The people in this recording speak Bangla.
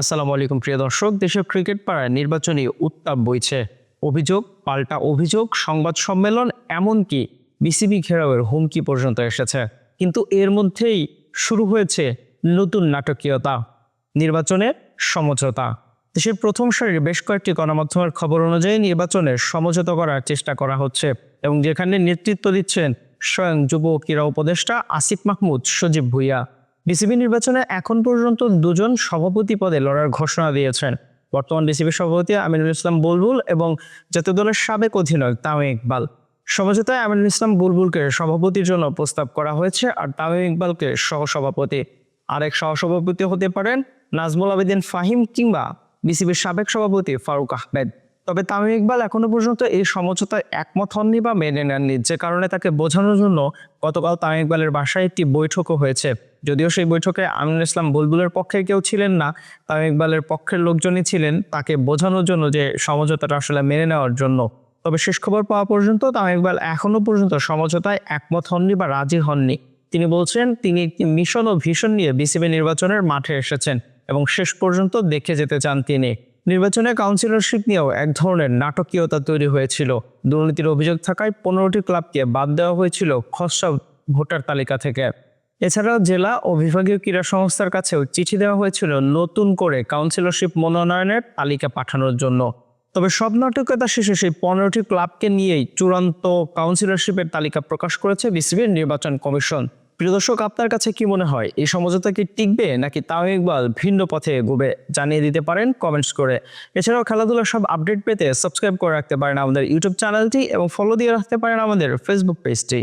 আসসালামু আলাইকুম, প্রিয় দর্শক। দেশের ক্রিকেট পাড়ায় নির্বাচনী উত্তাপ বইছে। অভিযোগ, পাল্টা অভিযোগ, সংবাদ সম্মেলন, এমনকি বিসিবি ঘেরাওয়ের হুমকি পর্যন্ত এসেছে। কিন্তু এর মধ্যেই শুরু হয়েছে নতুন নাটকীয়তা, নির্বাচনের সমঝোতা। দেশের প্রথম সারির বেশ কয়েকটি গণমাধ্যমের খবর অনুযায়ী নির্বাচনের সমঝোতা করার চেষ্টা করা হচ্ছে এবং যেখানে নেতৃত্ব দিচ্ছেন স্বয়ং যুব ক্রীড়া উপদেষ্টা আসিফ মাহমুদ, সজীব ভুইয়া। বিসিবি নির্বাচনে এখন পর্যন্ত দুজন সভাপতি পদে লড়ার ঘোষণা দিয়েছেন। বর্তমান বিসিবি সভাপতি আমিনুল ইসলাম বুলবুল এবং জাতীয় দলের সাবেক অধিনায়ক তামিম ইকবাল। সমঝোতায় আমিনুল ইসলাম বুলবুলকে সভাপতির জন্য প্রস্তাব করা হয়েছে আর তামিম ইকবালকে সহসভাপতি। আরেক সহসভাপতি হতে পারেন নাজমুল আবেদিন ফাহিম কিংবা বিসিবির সাবেক সভাপতি ফারুক আহমেদ। তবে তামিম ইকবাল এখনও পর্যন্ত এই সমঝোতায় একমত হননি বা মেনে নেননি, যে কারণে তাকে বোঝানোর জন্য গতকাল তামিম ইকবালের বাসায় একটি বৈঠকও হয়েছে। যদিও সেই বৈঠকে আমিনুল ইসলাম বুলবুলের পক্ষে কেউ ছিলেন না, তামিম ইকবালের পক্ষের লোকজনই ছিলেন তাকে বোঝানোর জন্য যে সমঝোতাটা আসলে মেনে নেওয়ার জন্য। তবে শেষ খবর পাওয়া পর্যন্ত তামিম ইকবাল এখনও পর্যন্ত সমঝোতায় একমত হননি বা রাজি হননি। তিনি বলছেন, তিনি একটি মিশন ও ভীষণ নিয়ে বিসিবি নির্বাচনের মাঠে এসেছেন এবং শেষ পর্যন্ত দেখে যেতে চান তিনি। নির্বাচনে কাউন্সিলরশিপ নিয়েও এক ধরনের নাটকীয়তা তৈরি হয়েছিল। দুর্নীতির অভিযোগ থাকায় পনেরোটি ক্লাবকে বাদ দেওয়া হয়েছিল খসড়া ভোটার তালিকা থেকে। এছাড়াও জেলা ও বিভাগীয় ক্রীড়া সংস্থার কাছেও চিঠি দেওয়া হয়েছিল নতুন করে কাউন্সিলরশিপ মনোনয়নের তালিকা পাঠানোর জন্য। তবে সব নাটকতা শেষে সেই পনেরোটি ক্লাবকে নিয়েই চূড়ান্ত কাউন্সিলরশিপের তালিকা প্রকাশ করেছে বিসিবির নির্বাচন কমিশন। প্রিয় দর্শক, আপনার কাছে কি মনে হয়? এই সমঝোতা কি টিকবে নাকি তাও ইকবাল ভিন্ন পথে গোবে জানিয়ে দিতে পারেন? কমেন্টস করে। এছাড়াও খেলাধুলার সব আপডেট পেতে সাবস্ক্রাইব করে রাখতে পারেন আমাদের ইউটিউব চ্যানেলটি এবং ফলো দিয়ে রাখতে পারেন আমাদের ফেসবুক পেজটি